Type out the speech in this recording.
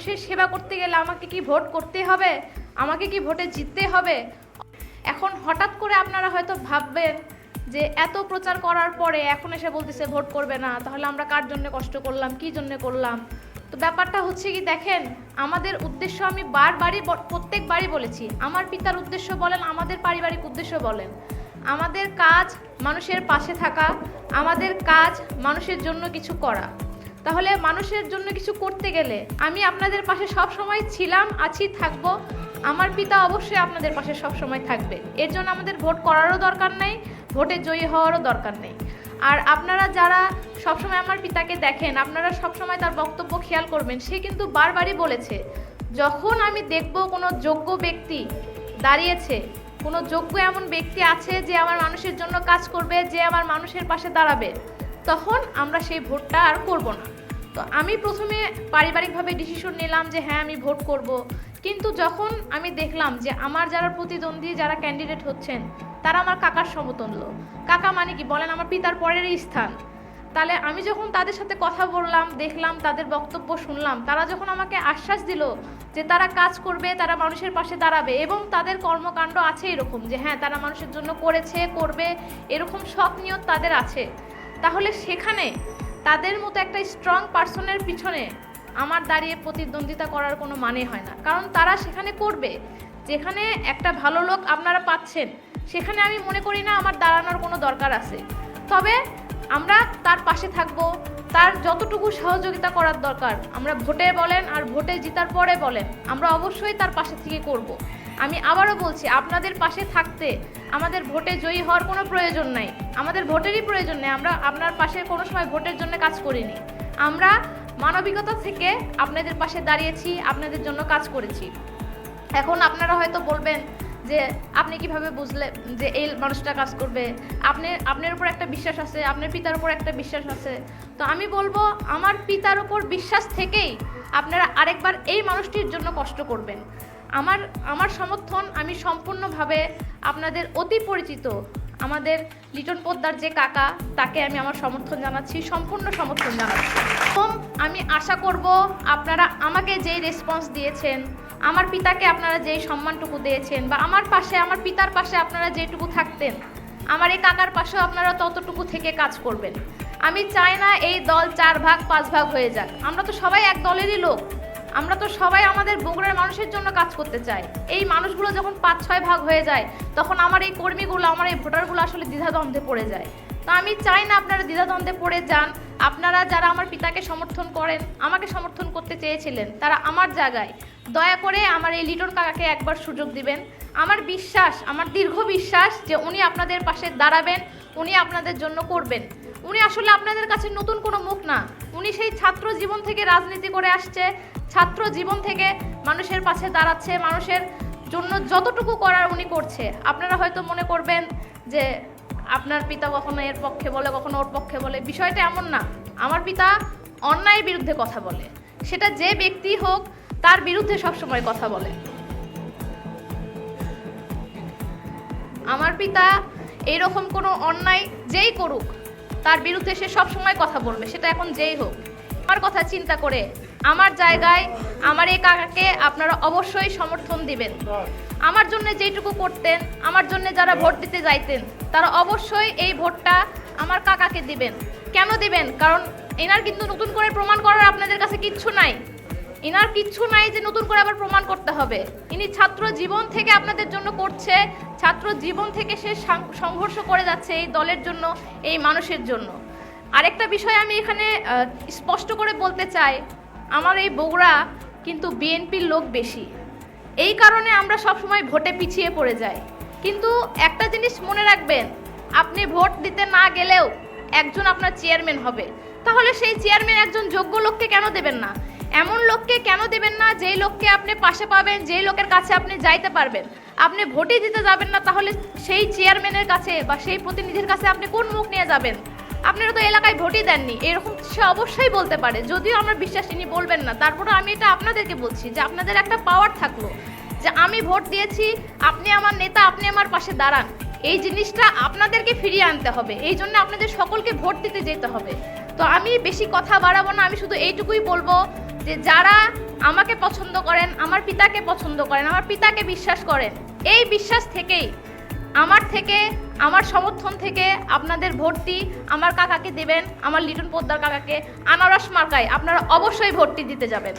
মানুষের সেবা করতে গেলে আমাকে কি ভোট করতে হবে? আমাকে কি ভোটে জিততে হবে? এখন হঠাৎ করে আপনারা হয়তো ভাববেন যে এত প্রচার করার পরে এখন এসে বলতেছে ভোট করবে না, তাহলে আমরা কার জন্য কষ্ট করলাম, কি জন্য করলাম? তো ব্যাপারটা হচ্ছে কি, দেখেন, আমাদের উদ্দেশ্য আমি বারবারই প্রত্যেকবারই বলেছি, আমার পিতার উদ্দেশ্য বলেন, আমাদের পারিবারিক উদ্দেশ্য বলেন। আমাদের কাজ মানুষের পাশে থাকা, আমাদের কাজ মানুষের জন্য কিছু করা। তাহলে মানুষের জন্য কিছু করতে গেলে আমি আপনাদের পাশে সব সময় ছিলাম, আছি, থাকব। আমার পিতা অবশ্যই আপনাদের পাশে সব সময় থাকবে। এর জন্য আমাদের ভোট করারও দরকার নেই, ভোটে জয়ী হওয়ারও দরকার নেই। আর আপনারা যারা সবসময় আমার পিতাকে দেখেন, আপনারা সবসময় তার বক্তব্য খেয়াল করবেন। সে কিন্তু বারবারই বলেছে, যখন আমি দেখব কোনো যোগ্য ব্যক্তি দাঁড়িয়েছে, কোনো যোগ্য এমন ব্যক্তি আছে যে আমার মানুষের জন্য কাজ করবে, যে আমার মানুষের পাশে দাঁড়াবে তখন আমরা সেই ভোটটা আর করব না। তো আমি প্রথমে পারিবারিকভাবে ডিসিশন নিলাম যে হ্যাঁ আমি ভোট করব। কিন্তু যখন আমি দেখলাম যে আমার যারা প্রতিদ্বন্দ্বী, যারা ক্যান্ডিডেট হচ্ছেন, তারা আমার কাকার সমতুল্য কাকা মানে কি? বলেন আমার পিতার পরেরই স্থান। তাহলে আমি যখন তাদের সাথে কথা বললাম, দেখলাম, তাদের বক্তব্য শুনলাম, তারা যখন আমাকে আশ্বাস দিল যে তারা কাজ করবে, তারা মানুষের পাশে দাঁড়াবে এবং তাদের কর্মকাণ্ড আছে এরকম যে হ্যাঁ তারা মানুষের জন্য করেছে, করবে, এরকম সৎ নিয়ত তাদের আছে। তাহলে সেখানে তাদের মতো একটা স্ট্রং পার্সনের পিছনে আমার দাঁড়িয়ে প্রতিদ্বন্দ্বিতা করার কোনো মানে হয় না। কারণ তারা সেখানে করবে। যেখানে একটা ভালো লোক আপনারা পাচ্ছেন, সেখানে আমি মনে করি না আমার দাঁড়ানোর কোনো দরকার আছে। তবে আমরা তার পাশে থাকব, তার যতটুকু সহযোগিতা করার দরকার, আমরা ভোটে বলেন আর ভোটে জিতার পরে বলেন, আমরা অবশ্যই তার পাশে থেকে করব। আমি আবারও বলছি, আপনাদের পাশে থাকতে আমাদের ভোটে জয়ী হওয়ার কোনো প্রয়োজন নাই। আমাদের ভোটেরই প্রয়োজন নেই, আমরা আপনার পাশে কোনো সময় ভোটের জন্য কাজ করিনি। আমরা মানবিকতা থেকে আপনাদের পাশে দাঁড়িয়েছি, আপনাদের জন্য কাজ করেছি। এখন আপনারা হয়তো বলবেন যে, আপনি কীভাবে বুঝলে যে এই মানুষটা কাজ করবে? আপনি, আপনার উপর একটা বিশ্বাস আছে, আপনার পিতার উপর একটা বিশ্বাস আছে। তো আমি বলব, আমার পিতার উপর বিশ্বাস থেকেই আপনারা আরেকবার এই মানুষটির জন্য কষ্ট করবেন। আমার আমার সমর্থন আমি সম্পূর্ণভাবে আপনাদের অতি পরিচিত। আমাদের লিটন পোদ্দার যে কাকা, তাকে আমি আমার সমর্থন জানাচ্ছি, সম্পূর্ণ সমর্থন জানাচ্ছি। এবং আমি আশা করব আপনারা আমাকে যেই রেসপন্স দিয়েছেন, আমার পিতাকে আপনারা যেই সম্মানটুকু দিয়েছেন, বা আমার পাশে, আমার পিতার পাশে আপনারা যেটুকু থাকতেন, আমার এই কাকার পাশেও আপনারা ততটুকু থেকে কাজ করবেন। আমি চাই না এই দল চার ভাগ, পাঁচ ভাগ হয়ে যাক। আমরা তো সবাই এক দলেরই লোক। আমরা তো সবাই আমাদের বগুড়ার মানুষের জন্য কাজ করতে চাই। এই মানুষগুলো যখন পাঁচ, ছয় ভাগ হয়ে যায়, তখন আমার এই কর্মীগুলো, আমার এই ভোটারগুলো আসলে দ্বিধাদ্বন্দ্বে পড়ে যায়। তো আমি চাই না আপনারা দ্বিধাদ্বন্দ্বে পড়ে যান। আপনারা যারা আমার পিতাকে সমর্থন করেন, আমাকে সমর্থন করতে চেয়েছিলেন, তারা আমার জায়গায়। দয়া করে আমার এই লিটন কাকাকে একবার সুযোগ দিবেন। আমার বিশ্বাস, আমার দীর্ঘ বিশ্বাস যে উনি আপনাদের পাশে দাঁড়াবেন, উনি আপনাদের জন্য করবেন। উনি আসলে আপনাদের কাছে নতুন কোনো মুখ না। উনি সেই ছাত্র জীবন থেকে রাজনীতি করে আসছে। ছাত্র জীবন থেকে মানুষের পাশে দাঁড়াচ্ছে, মানুষের জন্য যতটুকু করার উনি করছে। আপনারা হয়তো মনে করবেন যে, আপনার পিতা কখনো এর পক্ষে বলে, কখনো ওর পক্ষে বলে। বিষয়টা এমন না। আমার পিতা অন্যায়ের বিরুদ্ধে কথা বলে। সেটা যে ব্যক্তি হোক, তার বিরুদ্ধে সবসময় কথা বলে। আমার পিতা এইরকম কোনো অন্যায় যেই করুক, তার বিরুদ্ধে সে সবসময় কথা বলবে। সেটা এখন যেই হোক। আমার কথা চিন্তা করে আমার জায়গায় আমার এই কাকাকে আপনারা অবশ্যই সমর্থন দিবেন। আমার জন্য যেইটুকু করতেন, আমার জন্য যারা ভোট দিতে যাইতেন, তারা অবশ্যই এই ভোটটা আমার কাকাকে দিবেন। কেন দিবেন? কারণ এনার কিন্তু নতুন করে প্রমাণ করার আপনাদের কাছে কিচ্ছু নাই। এনার কিচ্ছু নাই যে নতুন করে আবার প্রমাণ করতে হবে। ইনি ছাত্র জীবন থেকে আপনাদের জন্য করছে, ছাত্র জীবন থেকে সে সংঘর্ষ করে যাচ্ছে এই দলের জন্য, এই মানুষের জন্য। আরেকটা বিষয় আমি এখানে স্পষ্ট করে বলতে চাই আমার এই বগুড়া কিন্তু বিএনপির লোক বেশি। এই কারণে আমরা সবসময় ভোটে পিছিয়ে পড়ে যাই। কিন্তু একটা জিনিস মনে রাখবেন, আপনি ভোট দিতে না গেলেও একজন আপনার চেয়ারম্যান হবে। তাহলে সেই চেয়ারম্যান একজন যোগ্য লোককে কেন দেবেন না? এমন লোককে কেন দেবেন না যেই লোককে আপনি পাশে পাবেন, যেই লোকের কাছে আপনি যাইতে পারবেন? আপনি ভোটই দিতে যাবেন না, তাহলে সেই চেয়ারম্যানের কাছে বা সেই প্রতিনিধির কাছে আপনি কোন মুখ নিয়ে যাবেন? আপনারা তো এলাকায় ভোটই দেননি। এরকম সে অবশ্যই বলতে পারে। যদিও আমার বিশ্বাস, তিনি বলবেন না। তারপরে আমি এটা আপনাদেরকে বলছি যে আপনাদের একটা পাওয়ার থাকল যে আমি ভোট দিয়েছি, আপনি আমার নেতা, আপনি আমার পাশে দাঁড়ান। এই জিনিসটা আপনাদেরকে ফিরিয়ে আনতে হবে। এই জন্য আপনাদের সকলকে ভোট দিতে যেতে হবে। তো আমি বেশি কথা বাড়াবো না, আমি শুধু এইটুকুই বলব যে যে যারা আমাকে পছন্দ করেন, আমার পিতাকে পছন্দ করেন, আমার পিতাকে বিশ্বাস করেন, এই বিশ্বাস থেকেই আমার থেকে, আমার সমর্থন থেকে আপনাদের ভর্তি আমার কাকাকে দেবেন, আমার লিটন পোদ্দার কাকাকে। আনারস মার্কায় আপনারা অবশ্যই ভর্তি দিতে যাবেন।